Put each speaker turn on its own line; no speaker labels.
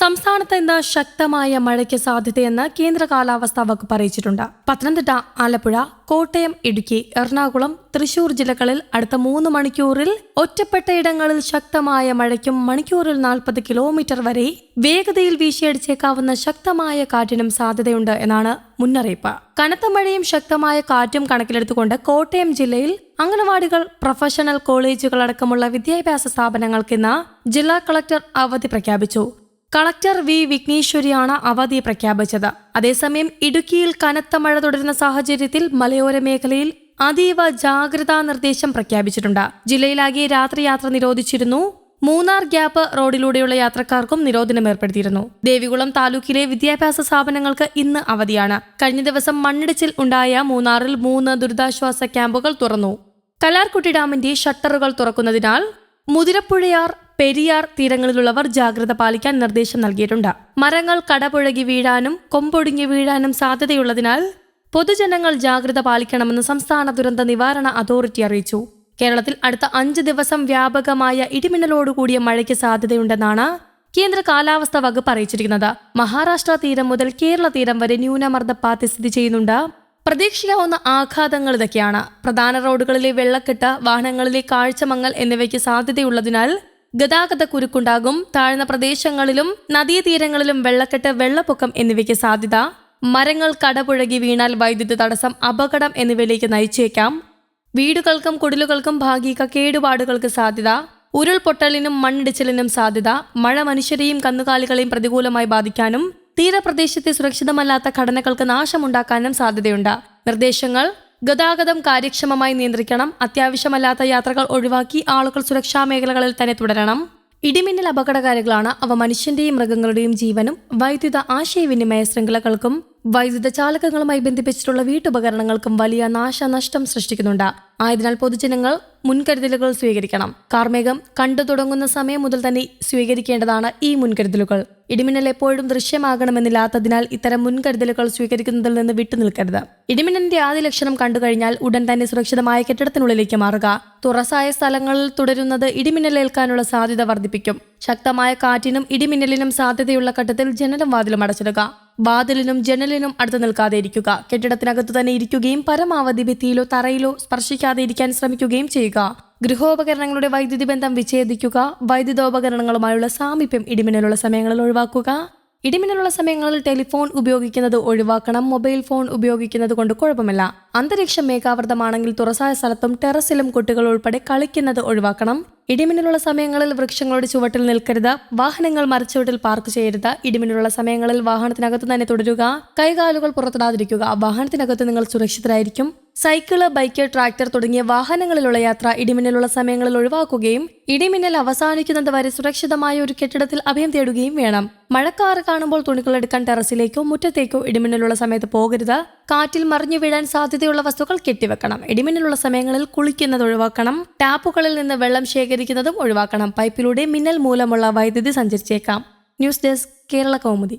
സംസ്ഥാനത്ത് ഇന്ന് ശക്തമായ മഴയ്ക്ക് സാധ്യതയെന്ന് കേന്ദ്ര കാലാവസ്ഥാ വകുപ്പ് അറിയിച്ചിട്ടുണ്ട് പത്തനംതിട്ട ആലപ്പുഴ കോട്ടയം ഇടുക്കി എറണാകുളം തൃശൂർ ജില്ലകളിൽ അടുത്ത മൂന്ന് മണിക്കൂറിൽ ഒറ്റപ്പെട്ടയിടങ്ങളിൽ ശക്തമായ മഴയ്ക്കും മണിക്കൂറിൽ നാൽപ്പത് കിലോമീറ്റർ വരെ വേഗതയിൽ വീശിയടിച്ചേക്കാവുന്ന ശക്തമായ കാറ്റിനും സാധ്യതയുണ്ട് എന്നാണ് മുന്നറിയിപ്പ് കനത്ത മഴയും ശക്തമായ കാറ്റും കണക്കിലെടുത്തുകൊണ്ട് കോട്ടയം ജില്ലയിൽ അംഗനവാടികൾ പ്രൊഫഷണൽ കോളേജുകൾ അടക്കമുള്ള വിദ്യാഭ്യാസ സ്ഥാപനങ്ങൾക്ക് ഇന്ന് ജില്ലാ കളക്ടർ അവധി പ്രഖ്യാപിച്ചു കളക്ടർ വി വിഘ്നേശ്വരിയാണ് അവധി പ്രഖ്യാപിച്ചത് അതേസമയം ഇടുക്കിയിൽ കനത്ത മഴ തുടരുന്ന സാഹചര്യത്തിൽ മലയോര മേഖലയിൽ അതീവ ജാഗ്രതാ നിർദ്ദേശം പ്രഖ്യാപിച്ചിട്ടുണ്ട് ജില്ലയിലാകെ രാത്രി യാത്ര നിരോധിച്ചിരുന്നു മൂന്നാർ ഗ്യാപ്പ് റോഡിലൂടെയുള്ള യാത്രക്കാർക്കും നിരോധനം ഏർപ്പെടുത്തിയിരുന്നു ദേവികുളം താലൂക്കിലെ വിദ്യാഭ്യാസ സ്ഥാപനങ്ങൾക്ക് ഇന്ന് അവധിയാണ് കഴിഞ്ഞ ദിവസം മണ്ണിടിച്ചിൽ ഉണ്ടായ മൂന്നാറിൽ മൂന്ന് ദുരിതാശ്വാസ ക്യാമ്പുകൾ തുറന്നു കലാർകുട്ടി ഡാമിന്റെ ഷട്ടറുകൾ തുറക്കുന്നതിനാൽ മുതിരപ്പുഴയാർ പെരിയാർ തീരങ്ങളിലുള്ളവർ ജാഗ്രത പാലിക്കാൻ നിർദ്ദേശം നൽകിയിട്ടുണ്ട് മരങ്ങൾ കടപുഴകി വീഴാനും കൊമ്പൊടുങ്ങി വീഴാനും സാധ്യതയുള്ളതിനാൽ പൊതുജനങ്ങൾ ജാഗ്രത പാലിക്കണമെന്ന് സംസ്ഥാന ദുരന്ത നിവാരണ അതോറിറ്റി അറിയിച്ചു കേരളത്തിൽ അടുത്ത അഞ്ച് ദിവസം വ്യാപകമായ ഇടിമിന്നലോടുകൂടിയ മഴയ്ക്ക് സാധ്യതയുണ്ടെന്നാണ് കേന്ദ്ര കാലാവസ്ഥ വകുപ്പ് അറിയിച്ചിരിക്കുന്നത് മഹാരാഷ്ട്ര തീരം മുതൽ കേരള തീരം വരെ ന്യൂനമർദ്ദപ്പാത്തി സ്ഥിതി ചെയ്യുന്നുണ്ട് പ്രതീക്ഷിക്കാവുന്ന ആഘാതങ്ങൾ ഇതൊക്കെയാണ് പ്രധാന റോഡുകളിലെ വെള്ളക്കെട്ട് വാഹനങ്ങളിലെ കാഴ്ചമങ്ങൽ എന്നിവയ്ക്ക് സാധ്യതയുള്ളതിനാൽ ഗതാഗത കുരുക്കുണ്ടാകും താഴ്ന്ന പ്രദേശങ്ങളിലും നദീതീരങ്ങളിലും വെള്ളക്കെട്ട് വെള്ളപ്പൊക്കം എന്നിവയ്ക്ക് സാധ്യത മരങ്ങൾ കടപുഴകി വീണാൽ വൈദ്യുതി തടസ്സം അപകടം എന്നിവയിലേക്ക് നയിച്ചേക്കാം വീടുകൾക്കും കുടിലുകൾക്കും ഭാഗിക കേടുപാടുകൾക്ക് സാധ്യത ഉരുൾപൊട്ടലിനും മണ്ണിടിച്ചിലിനും സാധ്യത മഴ മനുഷ്യരെയും കന്നുകാലികളെയും പ്രതികൂലമായി ബാധിക്കാനും തീരപ്രദേശത്തെ സുരക്ഷിതമല്ലാത്ത ഘടനകൾക്ക് നാശമുണ്ടാക്കാനും സാധ്യതയുണ്ട് നിർദ്ദേശങ്ങൾ ഗതാഗതം കാര്യക്ഷമമായി നിയന്ത്രിക്കണം അത്യാവശ്യമല്ലാത്ത യാത്രകൾ ഒഴിവാക്കി ആളുകൾ സുരക്ഷാ മേഖലകളിൽ തന്നെ തുടരണം ഇടിമിന്നൽ അപകടകാരികളാണ് അവ മനുഷ്യന്റെയും മൃഗങ്ങളുടെയും ജീവനും വൈദ്യുത ആശയവിനിമയ ശൃംഖലകൾക്കും വൈദ്യുത ചാലകങ്ങളുമായി ബന്ധിപ്പിച്ചിട്ടുള്ള വീട്ടുപകരണങ്ങൾക്കും വലിയ നാശനഷ്ടം സൃഷ്ടിക്കുന്നുണ്ട് ആയതിനാൽ പൊതുജനങ്ങൾ മുൻകരുതലുകൾ സ്വീകരിക്കണം കാർമേഘം കണ്ടു തുടങ്ങുന്ന സമയം മുതൽ തന്നെ സ്വീകരിക്കേണ്ടതാണ് ഈ മുൻകരുതലുകൾ ഇടിമിന്നൽ എപ്പോഴും ദൃശ്യമാകണമെന്നില്ലാത്തതിനാൽ ഇത്തരം മുൻകരുതലുകൾ സ്വീകരിക്കുന്നതിൽ നിന്ന് വിട്ടുനിൽക്കരുത് ഇടിമിന്നലിന്റെ ആദ്യ ലക്ഷണം കണ്ടുകഴിഞ്ഞാൽ ഉടൻ തന്നെ സുരക്ഷിതമായ കെട്ടിടത്തിനുള്ളിലേക്ക് മാറുക തുറസായ സ്ഥലങ്ങളിൽ തുടരുന്നത് ഇടിമിന്നലേൽക്കാനുള്ള സാധ്യത വർദ്ധിപ്പിക്കും ശക്തമായ കാറ്റിനും ഇടിമിന്നലിനും സാധ്യതയുള്ള ഘട്ടത്തിൽ ജനലും വാതിലും അടച്ചിടുക വാതിലിനും ജനലിനും അടുത്ത് നിൽക്കാതെ ഇരിക്കുക കെട്ടിടത്തിനകത്തു തന്നെ ഇരിക്കുകയും പരമാവധി ഭിത്തിയിലോ തറയിലോ സ്പർശിക്കാതെ ഇരിക്കാൻ ശ്രമിക്കുകയും ചെയ്യുക ഗൃഹോപകരണങ്ങളുടെ വൈദ്യുതി ബന്ധം വിച്ഛേദിക്കുക വൈദ്യുതോപകരണങ്ങളുമായുള്ള സാമീപ്യം ഇടിമിന്നലുള്ള സമയങ്ങളിൽ ഒഴിവാക്കുക ഇടിമിന്നലുള്ള സമയങ്ങളിൽ ടെലിഫോൺ ഉപയോഗിക്കുന്നത് ഒഴിവാക്കണം മൊബൈൽ ഫോൺ ഉപയോഗിക്കുന്നത് കൊണ്ട് കുഴപ്പമില്ല അന്തരീക്ഷം മേഘാവൃതമാണെങ്കിൽ തുറസായ സ്ഥലത്തും ടെറസിലും കുട്ടികൾ ഉൾപ്പെടെ കളിക്കുന്നത് ഒഴിവാക്കണം ഇടിമിന്നലുള്ള സമയങ്ങളിൽ വൃക്ഷങ്ങളുടെ ചുവട്ടിൽ നിൽക്കരുത് വാഹനങ്ങൾ മരച്ചുവട്ടിൽ പാർക്ക് ചെയ്യരുത് ഇടിമിന്നലുള്ള സമയങ്ങളിൽ വാഹനത്തിനകത്ത് തന്നെ തുടരുക കൈകാലുകൾ പുറത്തിടാതിരിക്കുക വാഹനത്തിനകത്ത് നിങ്ങൾ സുരക്ഷിതരായിരിക്കും സൈക്കിള് ബൈക്ക് ട്രാക്ടർ തുടങ്ങിയ വാഹനങ്ങളിലുള്ള യാത്ര ഇടിമിന്നലുള്ള സമയങ്ങളിൽ ഒഴിവാക്കുകയും ഇടിമിന്നൽ അവസാനിക്കുന്നത് വരെ സുരക്ഷിതമായ ഒരു കെട്ടിടത്തിൽ അഭയം തേടുകയും വേണം മഴക്കാറ് കാണുമ്പോൾ തുണികൾ എടുക്കാൻ ടെറസിലേക്കോ മുറ്റത്തേക്കോ ഇടിമിന്നലുള്ള സമയത്ത് പോകരുത് കാറ്റിൽ മറിഞ്ഞു വീഴാൻ സാധ്യതയുള്ള വസ്തുക്കൾ കെട്ടിവെക്കണം ഇടിമിന്നലുള്ള സമയങ്ങളിൽ കുളിക്കുന്നത് ഒഴിവാക്കണം ടാപ്പുകളിൽ നിന്ന് വെള്ളം ശേഖരിക്കുന്നതും ഒഴിവാക്കണം പൈപ്പിലൂടെ മിന്നൽ മൂലമുള്ള വൈദ്യുതി സഞ്ചരിച്ചേക്കാം ന്യൂസ് ഡെസ്ക് കേരള കൗമുദി